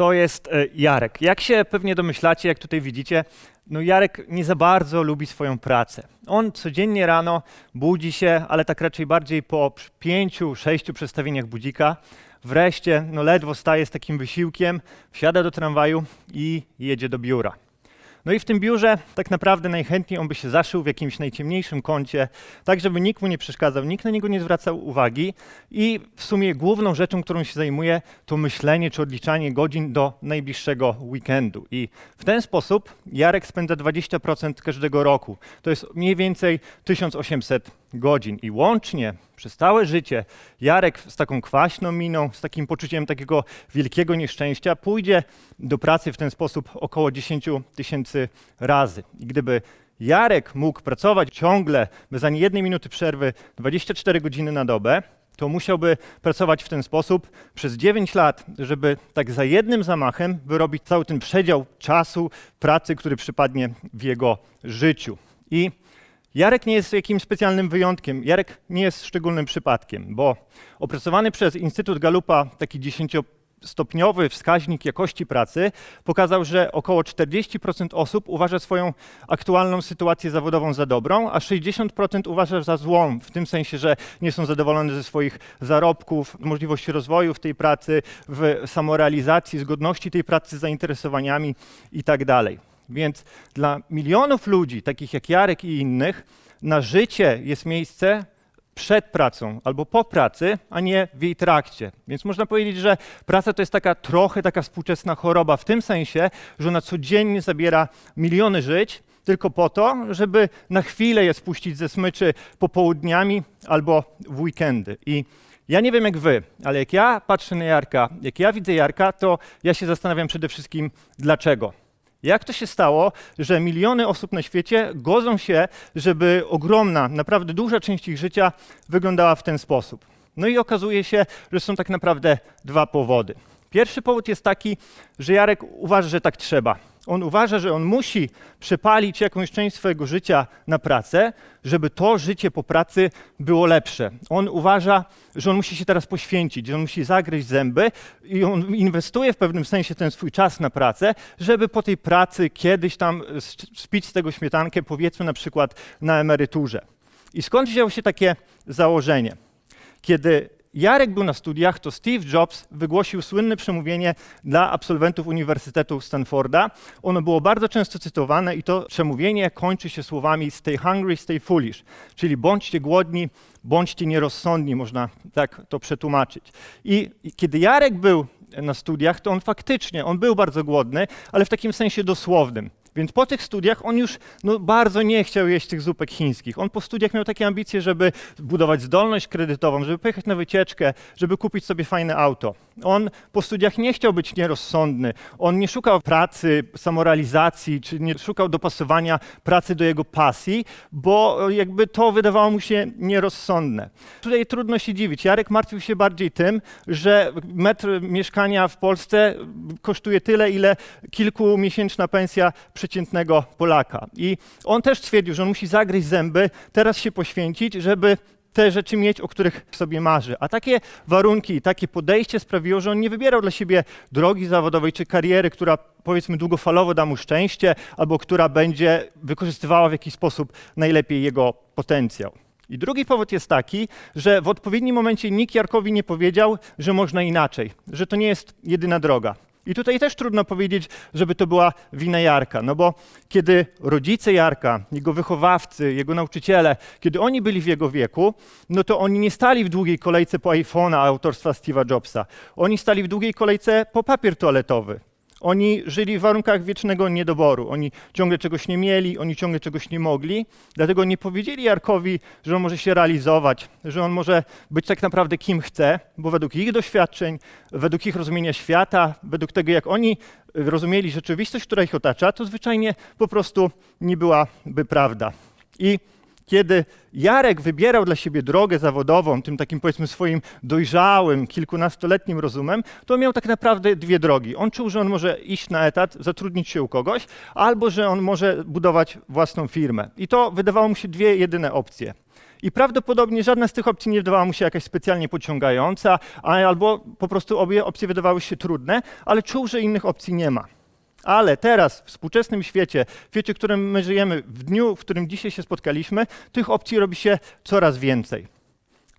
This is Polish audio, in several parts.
to jest e, Jarek. Jak się pewnie domyślacie, jak tutaj widzicie, no Jarek nie za bardzo lubi swoją pracę. On codziennie rano budzi się, ale tak raczej bardziej po pięciu, sześciu przestawieniach budzika. Wreszcie, no ledwo staje z takim wysiłkiem, wsiada do tramwaju i jedzie do biura. No i w tym biurze tak naprawdę najchętniej on by się zaszył w jakimś najciemniejszym kącie, tak żeby nikt mu nie przeszkadzał, nikt na niego nie zwracał uwagi i w sumie główną rzeczą, którą się zajmuje, to myślenie czy odliczanie godzin do najbliższego weekendu. I w ten sposób Jarek spędza 20% każdego roku. To jest mniej więcej 1800 godzin i łącznie przez całe życie Jarek z taką kwaśną miną, z takim poczuciem takiego wielkiego nieszczęścia pójdzie do pracy w ten sposób około 10 tysięcy razy. I gdyby Jarek mógł pracować ciągle, bez ani jednej minuty przerwy, 24 godziny na dobę, to musiałby pracować w ten sposób przez 9 lat, żeby tak za jednym zamachem wyrobić cały ten przedział czasu pracy, który przypadnie w jego życiu. I Jarek nie jest jakimś specjalnym wyjątkiem. Jarek nie jest szczególnym przypadkiem, bo opracowany przez Instytut Galupa taki 10-stopniowy wskaźnik jakości pracy pokazał, że około 40% osób uważa swoją aktualną sytuację zawodową za dobrą, a 60% uważa za złą, w tym sensie, że nie są zadowolone ze swoich zarobków, możliwości rozwoju w tej pracy, w samorealizacji, zgodności tej pracy z zainteresowaniami itd. Więc dla milionów ludzi, takich jak Jarek i innych, na życie jest miejsce przed pracą albo po pracy, a nie w jej trakcie. Więc można powiedzieć, że praca to jest taka trochę taka współczesna choroba, w tym sensie, że ona codziennie zabiera miliony żyć, tylko po to, żeby na chwilę je spuścić ze smyczy popołudniami albo w weekendy. I ja nie wiem jak wy, ale jak ja patrzę na Jarka, jak ja widzę Jarka, to ja się zastanawiam przede wszystkim dlaczego. Jak to się stało, że miliony osób na świecie godzą się, żeby ogromna, naprawdę duża część ich życia wyglądała w ten sposób? No i okazuje się, że są tak naprawdę dwa powody. Pierwszy powód jest taki, że Jarek uważa, że tak trzeba. On uważa, że on musi przepalić jakąś część swojego życia na pracę, żeby to życie po pracy było lepsze. On uważa, że on musi się teraz poświęcić, że on musi zagryźć zęby i on inwestuje w pewnym sensie ten swój czas na pracę, żeby po tej pracy kiedyś tam spić z tego śmietankę, powiedzmy na przykład na emeryturze. I skąd wzięło się takie założenie? Kiedy Jarek był na studiach, to Steve Jobs wygłosił słynne przemówienie dla absolwentów Uniwersytetu Stanforda. Ono było bardzo często cytowane i to przemówienie kończy się słowami stay hungry, stay foolish, czyli bądźcie głodni, bądźcie nierozsądni, można tak to przetłumaczyć. I kiedy Jarek był na studiach, to on faktycznie, on był bardzo głodny, ale w takim sensie dosłownym. Więc po tych studiach on już no, bardzo nie chciał jeść tych zupek chińskich. On po studiach miał takie ambicje, żeby budować zdolność kredytową, żeby pojechać na wycieczkę, żeby kupić sobie fajne auto. On po studiach nie chciał być nierozsądny. On nie szukał pracy, samorealizacji, czy nie szukał dopasowania pracy do jego pasji, bo jakby to wydawało mu się nierozsądne. Tutaj trudno się dziwić. Jarek martwił się bardziej tym, że metr mieszkania w Polsce kosztuje tyle, ile kilkumiesięczna pensja przeciętnego Polaka. I on też stwierdził, że on musi zagryźć zęby, teraz się poświęcić, żeby te rzeczy mieć, o których sobie marzy. A takie warunki, takie podejście sprawiło, że on nie wybierał dla siebie drogi zawodowej czy kariery, która powiedzmy długofalowo da mu szczęście, albo która będzie wykorzystywała w jakiś sposób najlepiej jego potencjał. I drugi powód jest taki, że w odpowiednim momencie nikt Jarkowi nie powiedział, że można inaczej, że to nie jest jedyna droga. I tutaj też trudno powiedzieć, żeby to była wina Jarka, no bo kiedy rodzice Jarka, jego wychowawcy, jego nauczyciele, kiedy oni byli w jego wieku, no to oni nie stali w długiej kolejce po iPhone'a autorstwa Steve'a Jobsa. Oni stali w długiej kolejce po papier toaletowy. Oni żyli w warunkach wiecznego niedoboru. Oni ciągle czegoś nie mieli, oni ciągle czegoś nie mogli. Dlatego nie powiedzieli Jarkowi, że on może się realizować, że on może być tak naprawdę kim chce, bo według ich doświadczeń, według ich rozumienia świata, według tego, jak oni rozumieli rzeczywistość, która ich otacza, to zwyczajnie po prostu nie byłaby prawda. I kiedy Jarek wybierał dla siebie drogę zawodową, tym takim powiedzmy swoim dojrzałym, kilkunastoletnim rozumem, to miał tak naprawdę dwie drogi. On czuł, że on może iść na etat, zatrudnić się u kogoś, albo że on może budować własną firmę. I to wydawało mu się dwie jedyne opcje. I prawdopodobnie żadna z tych opcji nie wydawała mu się jakaś specjalnie pociągająca, albo po prostu obie opcje wydawały się trudne, ale czuł, że innych opcji nie ma. Ale teraz, w współczesnym świecie, w świecie, w którym my żyjemy, w dniu, w którym dzisiaj się spotkaliśmy, tych opcji robi się coraz więcej.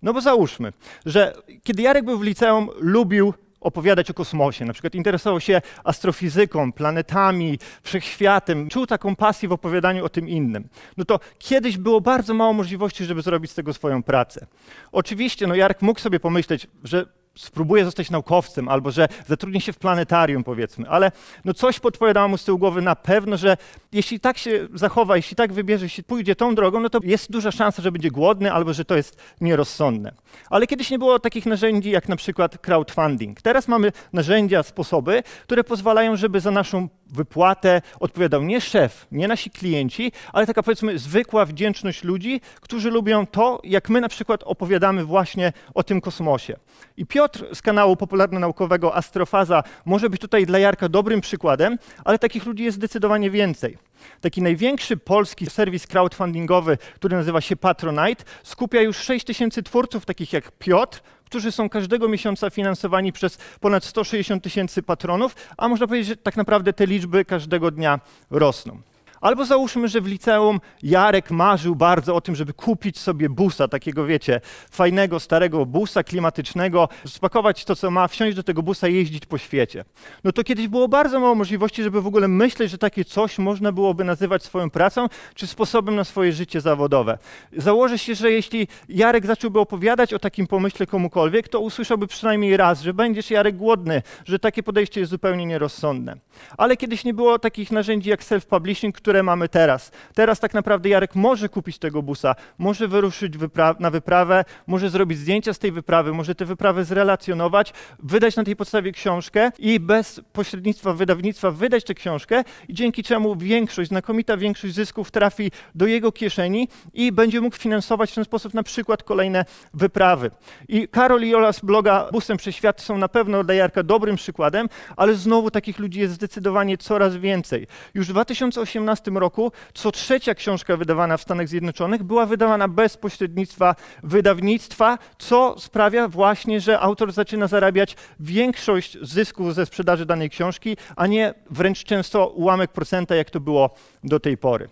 No bo załóżmy, że kiedy Jarek był w liceum, lubił opowiadać o kosmosie, na przykład interesował się astrofizyką, planetami, wszechświatem, czuł taką pasję w opowiadaniu o tym innym. No to kiedyś było bardzo mało możliwości, żeby zrobić z tego swoją pracę. Oczywiście, no Jarek mógł sobie pomyśleć, że spróbuje zostać naukowcem, albo że zatrudni się w planetarium, powiedzmy, ale no coś podpowiadało mu z tyłu głowy na pewno, że jeśli tak się zachowa, jeśli tak wybierze, jeśli pójdzie tą drogą, no to jest duża szansa, że będzie głodny, albo że to jest nierozsądne. Ale kiedyś nie było takich narzędzi jak na przykład crowdfunding. Teraz mamy narzędzia, sposoby, które pozwalają, żeby za naszą wypłatę odpowiadał nie szef, nie nasi klienci, ale taka powiedzmy zwykła wdzięczność ludzi, którzy lubią to, jak my na przykład opowiadamy właśnie o tym kosmosie. I Piotr z kanału popularno-naukowego Astrofaza może być tutaj dla Jarka dobrym przykładem, ale takich ludzi jest zdecydowanie więcej. Taki największy polski serwis crowdfundingowy, który nazywa się Patronite, skupia już 6 tysięcy twórców, takich jak Piotr, którzy są każdego miesiąca finansowani przez ponad 160 tysięcy patronów, a można powiedzieć, że tak naprawdę te liczby każdego dnia rosną. Albo załóżmy, że w liceum Jarek marzył bardzo o tym, żeby kupić sobie busa, takiego wiecie, fajnego, starego busa klimatycznego, spakować to, co ma, wsiąść do tego busa i jeździć po świecie. No to kiedyś było bardzo mało możliwości, żeby w ogóle myśleć, że takie coś można byłoby nazywać swoją pracą, czy sposobem na swoje życie zawodowe. Założę się, że jeśli Jarek zacząłby opowiadać o takim pomyśle komukolwiek, to usłyszałby przynajmniej raz, że będziesz Jarek głodny, że takie podejście jest zupełnie nierozsądne. Ale kiedyś nie było takich narzędzi jak self-publishing, które mamy teraz. Teraz tak naprawdę Jarek może kupić tego busa, może wyruszyć wypra- na wyprawę, może zrobić zdjęcia z tej wyprawy, może tę wyprawę zrelacjonować, wydać na tej podstawie książkę i bez pośrednictwa wydawnictwa wydać tę książkę i dzięki czemu większość, znakomita większość zysków trafi do jego kieszeni i będzie mógł finansować w ten sposób na przykład kolejne wyprawy. I Karol i Jola z bloga Busem przez Świat są na pewno dla Jarka dobrym przykładem, ale znowu takich ludzi jest zdecydowanie coraz więcej. Już w 2018 roku co trzecia książka wydawana w Stanach Zjednoczonych była wydawana bez pośrednictwa wydawnictwa, co sprawia właśnie, że autor zaczyna zarabiać większość zysków ze sprzedaży danej książki, a nie wręcz często ułamek procenta, jak to było do tej pory.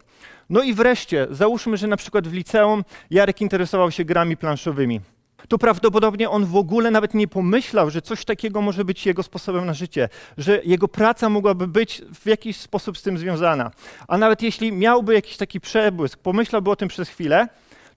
No i wreszcie, załóżmy, że na przykład w liceum Jarek interesował się grami planszowymi to prawdopodobnie on w ogóle nawet nie pomyślał, że coś takiego może być jego sposobem na życie, że jego praca mogłaby być w jakiś sposób z tym związana. A nawet jeśli miałby jakiś taki przebłysk, pomyślałby o tym przez chwilę,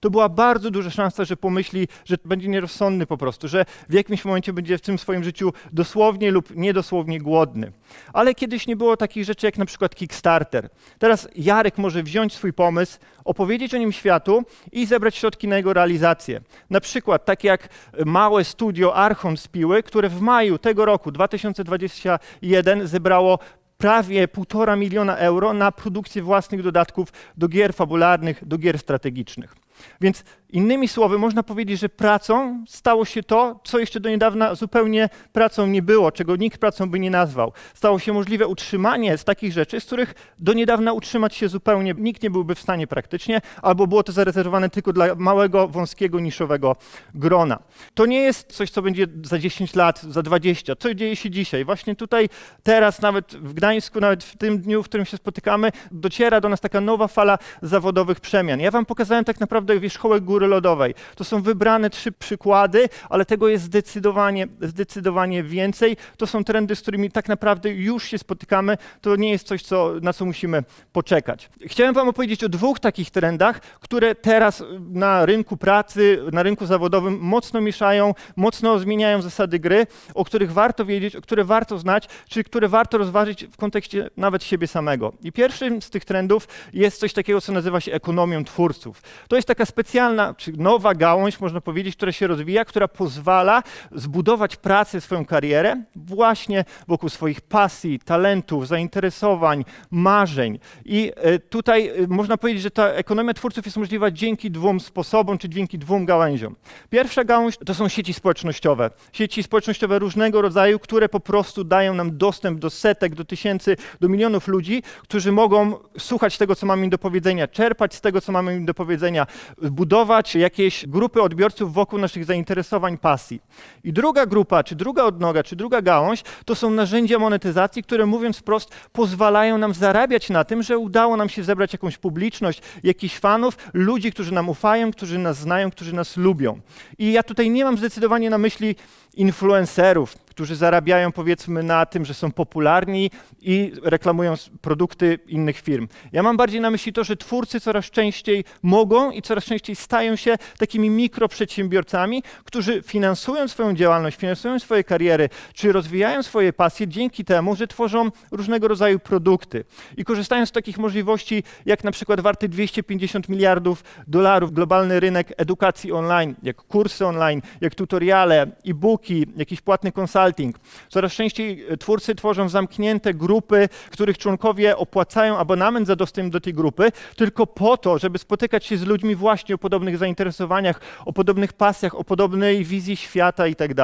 to była bardzo duża szansa, że pomyśli, że będzie nierozsądny po prostu, że w jakimś momencie będzie w tym swoim życiu dosłownie lub niedosłownie głodny. Ale kiedyś nie było takich rzeczy jak na przykład Kickstarter. Teraz Jarek może wziąć swój pomysł, opowiedzieć o nim światu i zebrać środki na jego realizację. Na przykład tak jak małe studio Archon z Piły, które w maju tego roku 2021 zebrało prawie półtora miliona euro na produkcję własnych dodatków do gier fabularnych, do gier strategicznych. Więc innymi słowy, można powiedzieć, że pracą stało się to, co jeszcze do niedawna zupełnie pracą nie było, czego nikt pracą by nie nazwał. Stało się możliwe utrzymanie z takich rzeczy, z których do niedawna utrzymać się zupełnie nikt nie byłby w stanie praktycznie, albo było to zarezerwowane tylko dla małego, wąskiego, niszowego grona. To nie jest coś, co będzie za 10 lat, za 20. Co dzieje się dzisiaj? Właśnie tutaj, teraz, nawet w Gdańsku, nawet w tym dniu, w którym się spotykamy, dociera do nas taka nowa fala zawodowych przemian. Ja wam pokazałem tak naprawdę wierzchołek góry lodowej. To są wybrane trzy przykłady, ale tego jest zdecydowanie, zdecydowanie więcej. To są trendy, z którymi tak naprawdę już się spotykamy. To nie jest coś, co, na co musimy poczekać. Chciałem wam opowiedzieć o dwóch takich trendach, które teraz na rynku pracy, na rynku zawodowym mocno mieszają, mocno zmieniają zasady gry, o których warto wiedzieć, o które warto znać, czy które warto rozważyć w kontekście nawet siebie samego. I pierwszym z tych trendów jest coś takiego, co nazywa się ekonomią twórców. To jest taka specjalna, czy nowa gałąź, można powiedzieć, która się rozwija, która pozwala zbudować pracę, swoją karierę właśnie wokół swoich pasji, talentów, zainteresowań, marzeń. I e, tutaj e, można powiedzieć, że ta ekonomia twórców jest możliwa dzięki dwóm sposobom, czy dzięki dwóm gałęziom. Pierwsza gałąź to są sieci społecznościowe. Sieci społecznościowe różnego rodzaju, które po prostu dają nam dostęp do setek, do tysięcy, do milionów ludzi, którzy mogą słuchać tego, co mamy im do powiedzenia, czerpać z tego, co mamy im do powiedzenia, budować budować jakieś grupy odbiorców wokół naszych zainteresowań, pasji. I druga grupa, czy druga odnoga, czy druga gałąź, to są narzędzia monetyzacji, które mówiąc wprost pozwalają nam zarabiać na tym, że udało nam się zebrać jakąś publiczność, jakichś fanów, ludzi, którzy nam ufają, którzy nas znają, którzy nas lubią. I ja tutaj nie mam zdecydowanie na myśli influencerów, którzy zarabiają powiedzmy na tym, że są popularni i reklamują produkty innych firm. Ja mam bardziej na myśli to, że twórcy coraz częściej mogą i coraz częściej stają się takimi mikroprzedsiębiorcami, którzy finansują swoją działalność, finansują swoje kariery, czy rozwijają swoje pasje dzięki temu, że tworzą różnego rodzaju produkty. I korzystają z takich możliwości, jak na przykład warty 250 miliardów dolarów globalny rynek edukacji online, jak kursy online, jak tutoriale, e-booki, jakiś płatny consulting. Coraz częściej e, twórcy tworzą zamknięte grupy, których członkowie opłacają abonament za dostęp do tej grupy, tylko po to, żeby spotykać się z ludźmi właśnie o podobnych zainteresowaniach, o podobnych pasjach, o podobnej wizji świata i tak.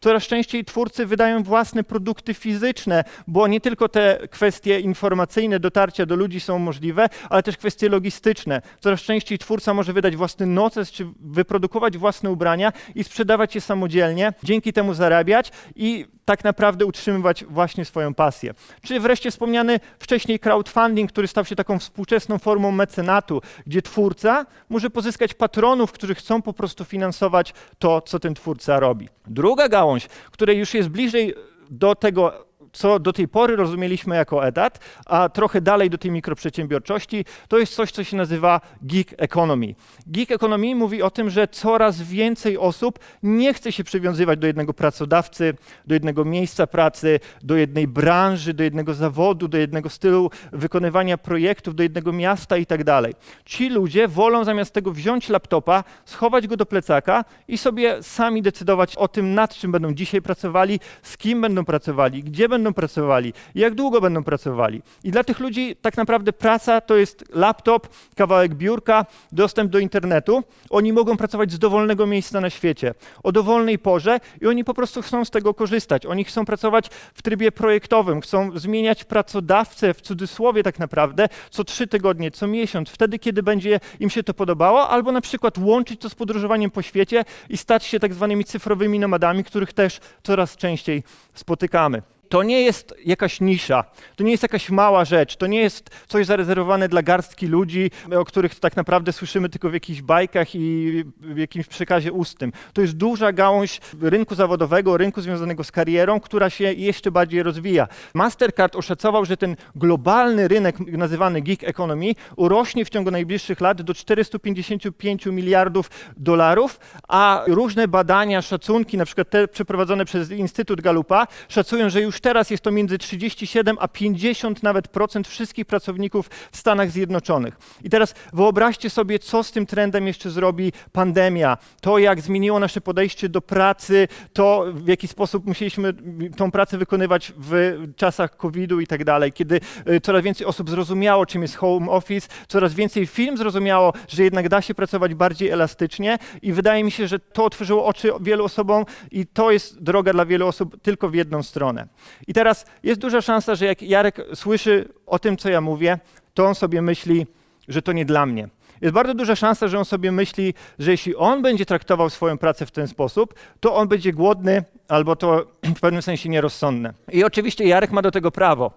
Coraz częściej twórcy wydają własne produkty fizyczne, bo nie tylko te kwestie informacyjne, dotarcia do ludzi są możliwe, ale też kwestie logistyczne. Coraz częściej twórca może wydać własny noces, czy wyprodukować własne ubrania i sprzedawać je samodzielnie, dzięki temu zarabiać i tak naprawdę utrzymywać właśnie swoją pasję. Czy wreszcie wspomniany wcześniej crowdfunding, który stał się taką współczesną formą mecenatu, gdzie twórca może pozyskać patronów, którzy chcą po prostu finansować to, co ten twórca robi. Druga gałąź, której już jest bliżej do tego, co do tej pory rozumieliśmy jako etat, a trochę dalej do tej mikroprzedsiębiorczości, to jest coś, co się nazywa gig economy. Gig economy mówi o tym, że coraz więcej osób nie chce się przywiązywać do jednego pracodawcy, do jednego miejsca pracy, do jednej branży, do jednego zawodu, do jednego stylu wykonywania projektów, do jednego miasta i tak dalej. Ci ludzie wolą zamiast tego wziąć laptopa, schować go do plecaka i sobie sami decydować o tym, nad czym będą dzisiaj pracowali, z kim będą pracowali, gdzie będą pracowali, jak długo będą pracowali. I dla tych ludzi tak naprawdę praca to jest laptop, kawałek biurka, dostęp do internetu. Oni mogą pracować z dowolnego miejsca na świecie, o dowolnej porze i oni po prostu chcą z tego korzystać. Oni chcą pracować w trybie projektowym, chcą zmieniać pracodawcę w cudzysłowie tak naprawdę co trzy tygodnie, co miesiąc, wtedy kiedy będzie im się to podobało, albo na przykład łączyć to z podróżowaniem po świecie i stać się tak zwanymi cyfrowymi nomadami, których też coraz częściej spotykamy. To nie jest jakaś nisza, to nie jest jakaś mała rzecz, to nie jest coś zarezerwowane dla garstki ludzi, o których tak naprawdę słyszymy tylko w jakichś bajkach i w jakimś przekazie ustnym. To jest duża gałąź rynku zawodowego, rynku związanego z karierą, która się jeszcze bardziej rozwija. Mastercard oszacował, że ten globalny rynek nazywany gig economy urośnie w ciągu najbliższych lat do 455 miliardów dolarów, a różne badania, szacunki, na przykład te przeprowadzone przez Instytut Galupa, szacują, że już teraz jest to między 37 a 50 nawet procent wszystkich pracowników w Stanach Zjednoczonych. I teraz wyobraźcie sobie, co z tym trendem jeszcze zrobi pandemia, to jak zmieniło nasze podejście do pracy, to w jaki sposób musieliśmy tą pracę wykonywać w czasach COVID-u i tak dalej, kiedy y, coraz więcej osób zrozumiało, czym jest home office, coraz więcej firm zrozumiało, że jednak da się pracować bardziej elastycznie i wydaje mi się, że to otworzyło oczy wielu osobom i to jest droga dla wielu osób tylko w jedną stronę. I teraz jest duża szansa, że jak Jarek słyszy o tym, co ja mówię, to on sobie myśli, że to nie dla mnie. Jest bardzo duża szansa, że on sobie myśli, że jeśli on będzie traktował swoją pracę w ten sposób, to on będzie głodny albo to w pewnym sensie nierozsądne. I oczywiście Jarek ma do tego prawo,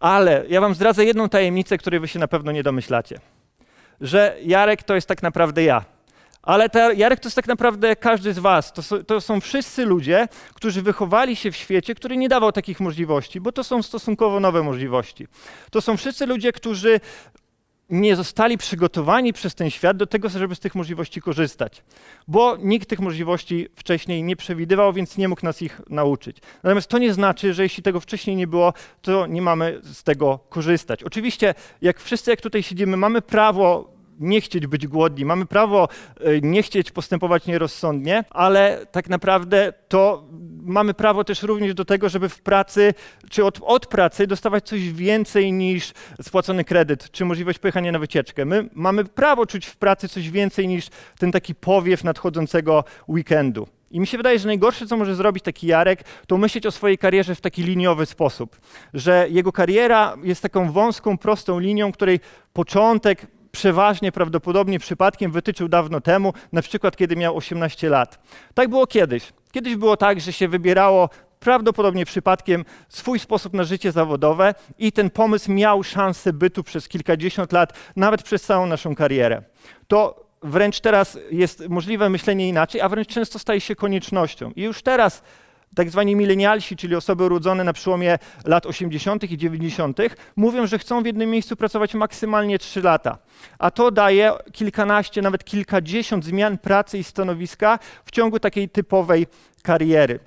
ale ja wam zdradzę jedną tajemnicę, której wy się na pewno nie domyślacie. Że Jarek to jest tak naprawdę ja. Ale ta, Jarek to jest tak naprawdę każdy z was. To, to są wszyscy ludzie, którzy wychowali się w świecie, który nie dawał takich możliwości, bo to są stosunkowo nowe możliwości. To są wszyscy ludzie, którzy nie zostali przygotowani przez ten świat do tego, żeby z tych możliwości korzystać, bo nikt tych możliwości wcześniej nie przewidywał, więc nie mógł nas ich nauczyć. Natomiast to nie znaczy, że jeśli tego wcześniej nie było, to nie mamy z tego korzystać. Oczywiście, jak wszyscy, jak tutaj siedzimy, mamy prawo nie chcieć być głodni, mamy prawo e, nie chcieć postępować nierozsądnie, ale tak naprawdę to mamy prawo też również do tego, żeby w pracy czy od, od pracy dostawać coś więcej niż spłacony kredyt, czy możliwość pojechania na wycieczkę. My mamy prawo czuć w pracy coś więcej niż ten taki powiew nadchodzącego weekendu. I mi się wydaje, że najgorsze, co może zrobić taki Jarek, to myśleć o swojej karierze w taki liniowy sposób, że jego kariera jest taką wąską, prostą linią, której początek przeważnie, prawdopodobnie przypadkiem wytyczył dawno temu, na przykład kiedy miał 18 lat. Tak było kiedyś. Kiedyś było tak, że się wybierało prawdopodobnie przypadkiem swój sposób na życie zawodowe i ten pomysł miał szansę bytu przez kilkadziesiąt lat, nawet przez całą naszą karierę. To wręcz teraz jest możliwe myślenie inaczej, a wręcz często staje się koniecznością. I już teraz tak zwani milenialsi, czyli osoby urodzone na przełomie lat 80. i 90., mówią, że chcą w jednym miejscu pracować maksymalnie 3 lata. A to daje kilkanaście, nawet kilkadziesiąt zmian pracy i stanowiska w ciągu takiej typowej kariery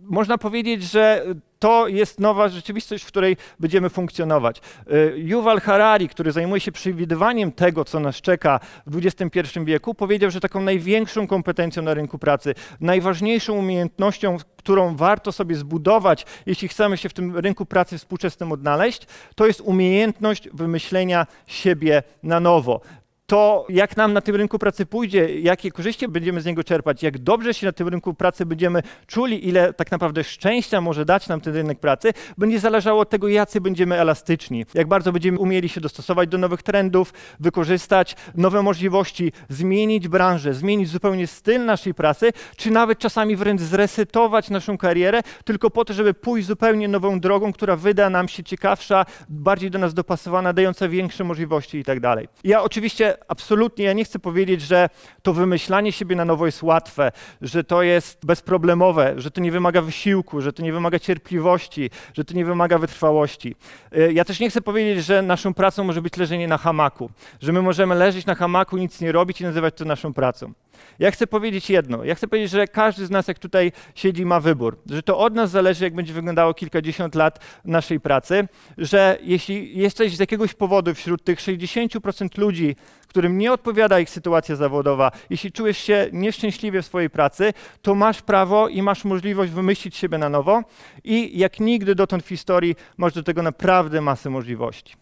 można powiedzieć, że to jest nowa rzeczywistość, w której będziemy funkcjonować. Y, Yuval Harari, który zajmuje się przewidywaniem tego, co nas czeka w XXI wieku, powiedział, że taką największą kompetencją na rynku pracy, najważniejszą umiejętnością, którą warto sobie zbudować, jeśli chcemy się w tym rynku pracy współczesnym odnaleźć, to jest umiejętność wymyślenia siebie na nowo to jak nam na tym rynku pracy pójdzie, jakie korzyści będziemy z niego czerpać, jak dobrze się na tym rynku pracy będziemy czuli, ile tak naprawdę szczęścia może dać nam ten rynek pracy, będzie zależało od tego, jacy będziemy elastyczni, jak bardzo będziemy umieli się dostosować do nowych trendów, wykorzystać nowe możliwości, zmienić branżę, zmienić zupełnie styl naszej pracy, czy nawet czasami wręcz zresetować naszą karierę, tylko po to, żeby pójść zupełnie nową drogą, która wyda nam się ciekawsza, bardziej do nas dopasowana, dająca większe możliwości i tak dalej. Ja oczywiście absolutnie, ja nie chcę powiedzieć, że to wymyślanie siebie na nowo jest łatwe, że to jest bezproblemowe, że to nie wymaga wysiłku, że to nie wymaga cierpliwości, że to nie wymaga wytrwałości. Y, Ja też nie chcę powiedzieć, że naszą pracą może być leżenie na hamaku, że my możemy leżeć na hamaku, nic nie robić i nazywać to naszą pracą. Ja chcę powiedzieć jedno. Ja chcę powiedzieć, że każdy z nas, jak tutaj siedzi, ma wybór. Że to od nas zależy, jak będzie wyglądało kilkadziesiąt lat naszej pracy. Że jeśli jesteś z jakiegoś powodu wśród tych 60% ludzi, którym nie odpowiada ich sytuacja zawodowa, jeśli czujesz się nieszczęśliwie w swojej pracy, to masz prawo i masz możliwość wymyślić siebie na nowo i jak nigdy dotąd w historii masz do tego naprawdę masę możliwości.